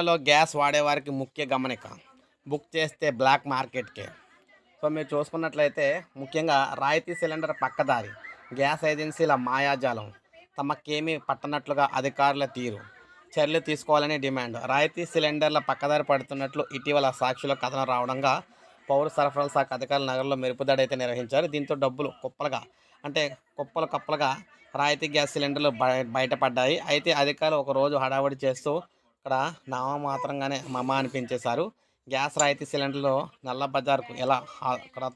తెలంగాణలో గ్యాస్ వాడేవారికి ముఖ్య గమనిక బుక్ చేస్తే బ్లాక్ మార్కెట్కే. సో మీరు చూసుకున్నట్లయితే ముఖ్యంగా రాయితీ సిలిండర్ పక్కదారి గ్యాస్ ఏజెన్సీల మాయాజాలం తమకేమీ పట్టనట్లుగా అధికారుల తీరు చర్యలు తీసుకోవాలని డిమాండ్. రాయితీ సిలిండర్ల పక్కదారి పడుతున్నట్లు ఇటీవల సాక్షుల కథనం రావడంగా పౌర సరఫరాల శాఖ అధికారులు నగరంలో మెరుపుదాడి అయితే నిర్వహించారు. దీంతో డబ్బులు కుప్పలుగా అంటే కుప్పలు కప్పలుగా రాయితీ గ్యాస్ సిలిండర్లు బయటపడ్డాయి. అయితే అధికారులు ఒక రోజు చేస్తూ ఇక్కడ నామమాత్రంగానే మమ అనిపించేశారు. గ్యాస్ రాయితీ సిలిండర్లు నల్ల బజార్కు ఎలా అక్కడ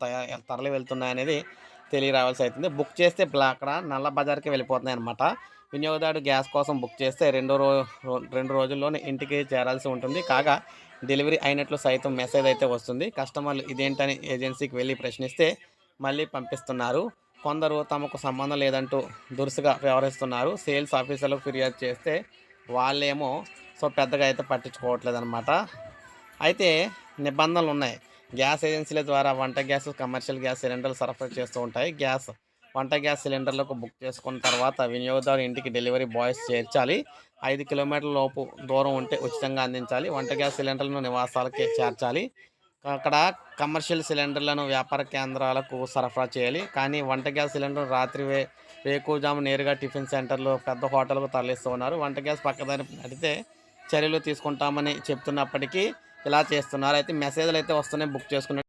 తరలి వెళ్తున్నాయనేది తెలియరావాల్సి అవుతుంది బుక్ చేస్తే అక్కడ నల్ల బజార్కి వెళ్ళిపోతున్నాయి అనమాట వినియోగదారుడు గ్యాస్ కోసం బుక్ చేస్తే రెండో రో- రెండు రోజుల్లోనే ఇంటికి చేరాల్సి ఉంటుంది. కాగా డెలివరీ అయినట్లు సైతం మెసేజ్ అయితే వస్తుంది. కస్టమర్లు ఇదేంటని ఏజెన్సీకి వెళ్ళి ప్రశ్నిస్తే మళ్ళీ పంపిస్తున్నారు. కొందరు తమకు సంబంధం లేదంటూ దురుసుగా వ్యవహరిస్తున్నారు. సేల్స్ ఆఫీసర్లకు ఫిర్యాదు చేస్తే వాళ్ళేమో సో పెద్దగా అయితే పట్టించుకోవట్లేదు అనమాట అయితే నిబంధనలు ఉన్నాయి. గ్యాస్ ఏజెన్సీల ద్వారా వంట గ్యాస్ కమర్షియల్ గ్యాస్ సిలిండర్లు సరఫరా చేస్తూ ఉంటాయి. గ్యాస్ వంట గ్యాస్ సిలిండర్లకు బుక్ చేసుకున్న తర్వాత వినియోగదారు ఇంటికి డెలివరీ బాయ్స్ చేర్చాలి. ఐదు కిలోమీటర్ల లోపు దూరం ఉంటే ఉచితంగా అందించాలి. వంట గ్యాస్ సిలిండర్లను నివాసాలకి చేర్చాలి. అక్కడ కమర్షియల్ సిలిండర్లను వ్యాపార కేంద్రాలకు సరఫరా చేయాలి. కానీ వంట గ్యాస్ సిలిండర్ రాత్రి వే వేకుజాము నేరుగా టిఫిన్ సెంటర్లు పెద్ద హోటల్కు తరలిస్తూ ఉన్నారు. వంట గ్యాస్ పక్కదారి నడితే చర్యలు తీసుకుంటామని చెప్తున్నప్పటికీ ఇలా చేస్తున్నారు. అయితే మెసేజ్లు అయితే వస్తున్నాయి. బుక్ చేసుకున్న